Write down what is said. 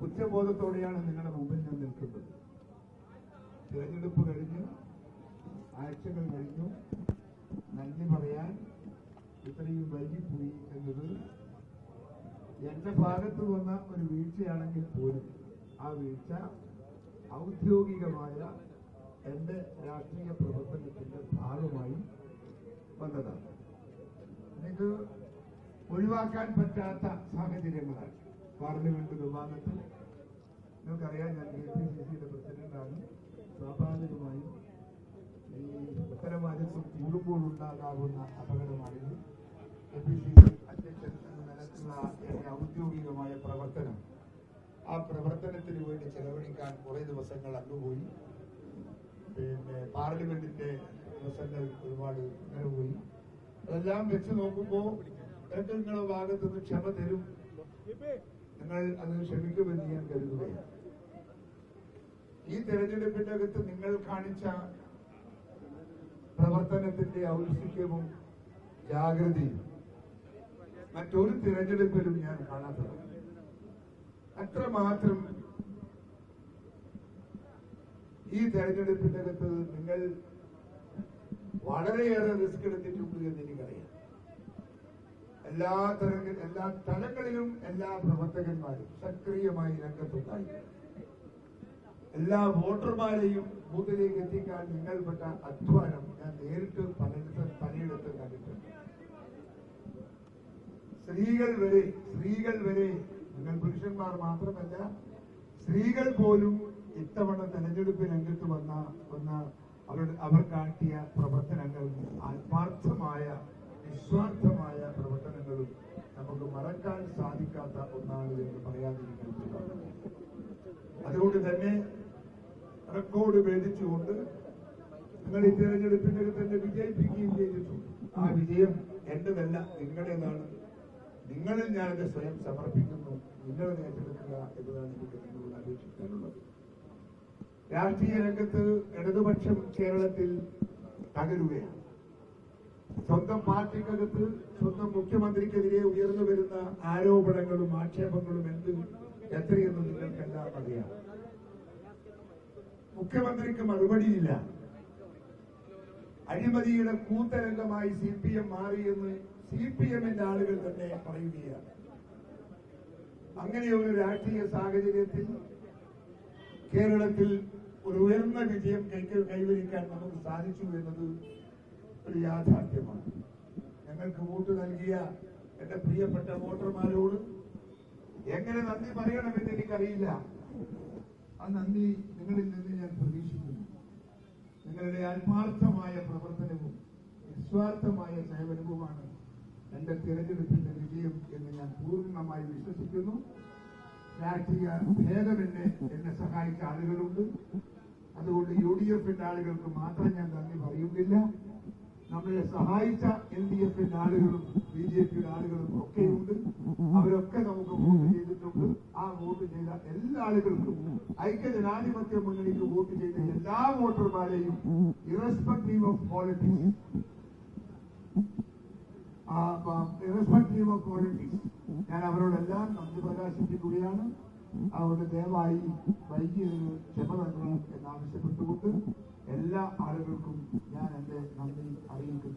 കുറ്റബോധത്തോടെയാണ് നിങ്ങളുടെ മുമ്പിൽ ഞാൻ നിൽക്കുന്നത്. തിരഞ്ഞെടുപ്പ് കഴിഞ്ഞു. ആഴ്ചകൾ കഴിഞ്ഞു. നന്ദി പറയാൻ ഇത്രയും വൈകിപ്പോയി എന്നത് എന്റെ ഭാഗത്ത് വന്ന ഒരു വീഴ്ചയാണെങ്കിൽ പോലും ആ വീഴ്ച ഔദ്യോഗികമായ എന്റെ രാഷ്ട്രീയ പ്രവർത്തനത്തിന്റെ ഭാഗമായി വന്നതാണ്. ഇത് ഒഴിവാക്കാൻ പറ്റാത്ത സാഹചര്യങ്ങളാണ്. പാർലമെന്റ് വിഭാഗത്തിൽ. നിങ്ങൾക്കറിയാം ഞാൻ കെ പി സി സിയുടെ പ്രസിഡന്റാണ്. സ്വാഭാവികമായും ഈ ഉത്തരവാദിത്വം കൂടുമ്പോഴുണ്ടാകാവുന്ന അപകടമാണിത്. കെ പി സി സി അധ്യക്ഷൻ എന്ന നിലക്കുള്ള എന്റെ ഔദ്യോഗികമായ പ്രവർത്തനം. ആ പ്രവർത്തനത്തിന് വേണ്ടി ചെലവഴിക്കാൻ കുറേ ദിവസങ്ങൾ അങ്ങുപോയി. പിന്നെ പാർലമെന്റിന്റെ ദിവസങ്ങൾ ഒരുപാട് അങ്ങനെ പോയി. അതെല്ലാം വെച്ച് നോക്കുമ്പോൾ ഭാഗത്തുനിന്ന് ക്ഷമ തരും നിങ്ങൾ അത് ക്ഷമിക്കുമെന്ന് ഞാൻ കരുതുകയാണ് ഈ തെരഞ്ഞെടുപ്പിന്റെ അകത്ത് നിങ്ങൾ കാണിച്ച പ്രവർത്തനത്തിന്റെ ഔത്സുക്യവും ജാഗ്രതയും മറ്റൊരു തിരഞ്ഞെടുപ്പിലും ഞാൻ കാണാത്തത്. അത്രമാത്രം ഈ തെരഞ്ഞെടുപ്പിന്റെ അകത്ത് നിങ്ങൾ വളരെയേറെ റിസ്ക് എടുത്തിട്ടുണ്ട് എന്ന് എനിക്കറിയാം. എല്ലാ തരങ്ങൾ എല്ലാ തലങ്ങളിലും എല്ലാ പ്രവർത്തകന്മാരും സക്രിയമായി രംഗത്തുണ്ടായി. എല്ലാ വോട്ടർമാരെയും ബൂത്തിലേക്ക് എത്തിക്കാൻ നിങ്ങൾ പെട്ട അധ്വാനം ഞാൻ നേരിട്ട് പലയിടത്ത് പലയിടത്ത് കണ്ടിട്ടുണ്ട്. സ്ത്രീകൾ വരെ സ്ത്രീകൾ വരെ നിങ്ങൾ പുരുഷന്മാർ മാത്രമല്ല സ്ത്രീകൾ പോലും ഇത്തവണ തെരഞ്ഞെടുപ്പ് രംഗത്ത് വന്ന വന്ന അവർ അവർ കാട്ടിയ പ്രവർത്തനങ്ങൾ ആത്മാർത്ഥമായ നിസ്വാർത്ഥമായ പ്രവർത്തനങ്ങളും നമുക്ക് മറക്കാൻ സാധിക്കാത്ത ഒന്നാണ് എന്ന് പറയാതിരിക്കുന്നത്. അതുകൊണ്ട് തന്നെ റെക്കോർഡ് ഭേദിച്ചുകൊണ്ട് നിങ്ങൾ ഈ തെരഞ്ഞെടുപ്പിനൊക്കെ തന്നെ വിജയിപ്പിക്കുകയും ചെയ്തിട്ടുണ്ട് ആ വിജയം എന്റേതല്ല നിങ്ങളുടേതാണ്. നിങ്ങളിൽ ഞാനത് സ്വയം സമർപ്പിക്കുന്നു നിങ്ങൾ ഏറ്റെടുക്കുക എന്നതാണ് എനിക്ക് നിങ്ങളോട് അപേക്ഷിക്കാനുള്ളത് രാഷ്ട്രീയ രംഗത്ത് ഇടതുപക്ഷം കേരളത്തിൽ തകരുകയാണ്. സ്വന്തം പാർട്ടിക്കകത്ത് സ്വന്തം മുഖ്യമന്ത്രിക്കെതിരെ ഉയർന്നു വരുന്ന ആരോപണങ്ങളും ആക്ഷേപങ്ങളും എന്ത് എത്രയെന്ന് നിങ്ങൾക്കെല്ലാം അറിയാം. മുഖ്യമന്ത്രിക്ക് മറുപടിയില്ല. അഴിമതിയുടെ കൂത്തരംഗമായി സി പി എം മാറിയെന്ന് സി പി എമ്മിന്റെ ആളുകൾ തന്നെ പറയുകയാണ്. അങ്ങനെയൊരു രാഷ്ട്രീയ സാഹചര്യത്തിൽ കേരളത്തിൽ ഒരു ഉയർന്ന വിജയം കൈവരിക്കാൻ നമുക്ക് സാധിച്ചു എന്നത് ഒരു യാഥാർത്ഥ്യമാണ്. ഞങ്ങൾക്ക് വോട്ട് നൽകിയ എന്റെ പ്രിയപ്പെട്ട വോട്ടർമാരോട് എങ്ങനെ നന്ദി പറയണമെന്ന് എനിക്കറിയില്ല. ആ നന്ദി നിങ്ങളിൽ നിന്ന് ഞാൻ പ്രതീക്ഷിക്കുന്നു. നിങ്ങളുടെ ആത്മാർത്ഥമായ പ്രവർത്തനവും നിസ്വാർത്ഥമായ സേവനവുമാണ് എന്റെ തിരഞ്ഞെടുപ്പിന്റെ വിജയം എന്ന് ഞാൻ പൂർണമായി വിശ്വസിക്കുന്നു. രാഷ്ട്രീയ ഭേദമെന്നെ എന്നെ സഹായിച്ച ആളുകളുണ്ട്. അതുകൊണ്ട് യു ഡി എഫിന്റെ ആളുകൾക്ക് മാത്രം ഞാൻ നന്ദി പറയുന്നില്ല. നമ്മളെ സഹായിച്ച എൽ ഡി എഫിന്റെ ആളുകളും ബി ജെ പിയുടെ ആളുകളും ഒക്കെയുണ്ട്. അവരൊക്കെ നമുക്ക് വോട്ട് ചെയ്തിട്ടുണ്ട്. ആ വോട്ട് ചെയ്ത എല്ലാ ആളുകൾക്കും ഐക്യജനാധിപത്യ മുന്നണിക്ക് വോട്ട് ചെയ്ത എല്ലാ വോട്ടർമാരെയും irrespective of politics irrespective of politics ഞാൻ അവരോടെല്ലാം നന്ദി പ്രകാശിപ്പിക്കുകയാണ്. അവരുടെ ദയവായി വൈകി ക്ഷമ നൽകണം എന്നാവശ്യപ്പെട്ടുകൊണ്ട് എല്ലാ ആളുകൾക്കും ഞാൻ എന്റെ നന്ദി അറിയിക്കുന്നു